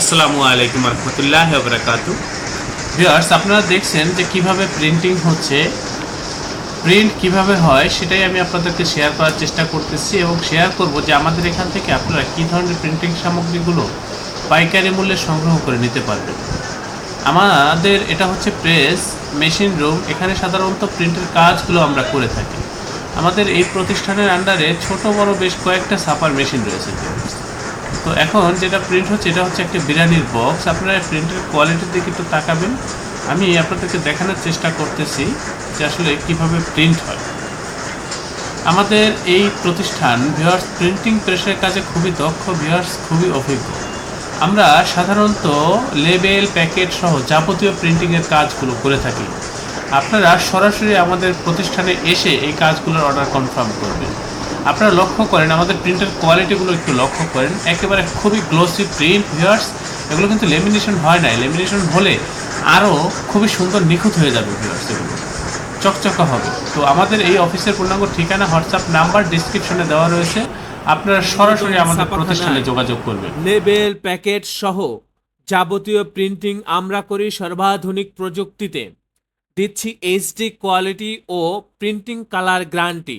আসসালামু আলাইকুম রহমতুল্লাহ বরকাতু। ভিউয়ার্স, আপনারা দেখছেন যে কীভাবে প্রিন্টিং হচ্ছে প্রিন্ট কীভাবে হয় সেটাই আমি আপনাদেরকে শেয়ার করার চেষ্টা করতেছি এবং শেয়ার করব যে আমাদের এখান থেকে আপনারা কী ধরনের প্রিন্টিং সামগ্রীগুলো পাইকারি মূল্যে সংগ্রহ করে নিতে পারবেন। আমাদের এটা হচ্ছে প্রেস মেশিন রুম এখানে সাধারণত প্রিন্টের কাজগুলো আমরা করে থাকি। আমাদের এই প্রতিষ্ঠানের আন্ডারে ছোট বড় বেশ কয়েকটা ছাপার মেশিন রয়েছে। তো এখন যেটা প্রিন্ট হচ্ছে, এটা হচ্ছে একটা বিরিয়ানির বক্স আপনারা প্রিন্টের কোয়ালিটির দিকে একটু তাকাবেন। আমি আপনাদেরকে দেখানোর চেষ্টা করতেছি যে আসলে কীভাবে প্রিন্ট হয়। আমাদের এই প্রতিষ্ঠান ভিউয়ার্স প্রিন্টিং প্রেসের কাজে খুবই দক্ষ ভিউয়ার্স খুবই অভিজ্ঞ। আমরা সাধারণত লেবেল প্যাকেট সহ যাবতীয় প্রিন্টিংয়ের কাজগুলো করে থাকি। আপনারা সরাসরি আমাদের প্রতিষ্ঠানে এসে এই কাজগুলোর অর্ডার কনফার্ম করবেন। আপনারা লক্ষ্য করেন আমাদের প্রিন্টের কোয়ালিটিগুলো একটু লক্ষ্য করেন। একেবারে খুবই গ্লোসি প্রিন্ট ভিউয়ার্স এগুলো কিন্তু লেমিনেশন হয় নাই। লেমিনেশন হলে আরও খুবই সুন্দর নিখুঁত হয়ে যাবে ভিউয়ার্স এগুলো। চকচকা হবে। তো আমাদের এই অফিসের পূর্ণাঙ্গ ঠিকানা হোয়াটসঅ্যাপ নাম্বার ডিসক্রিপশনে দেওয়া রয়েছে। আপনারা সরাসরি আমাদের প্রতিষ্ঠানে যোগাযোগ করবেন। লেবেল প্যাকেট সহ যাবতীয় প্রিন্টিং আমরা করি সর্বাধুনিক প্রযুক্তিতে। দিচ্ছি এইচডি কোয়ালিটি ও প্রিন্টিং কালার গ্যারান্টি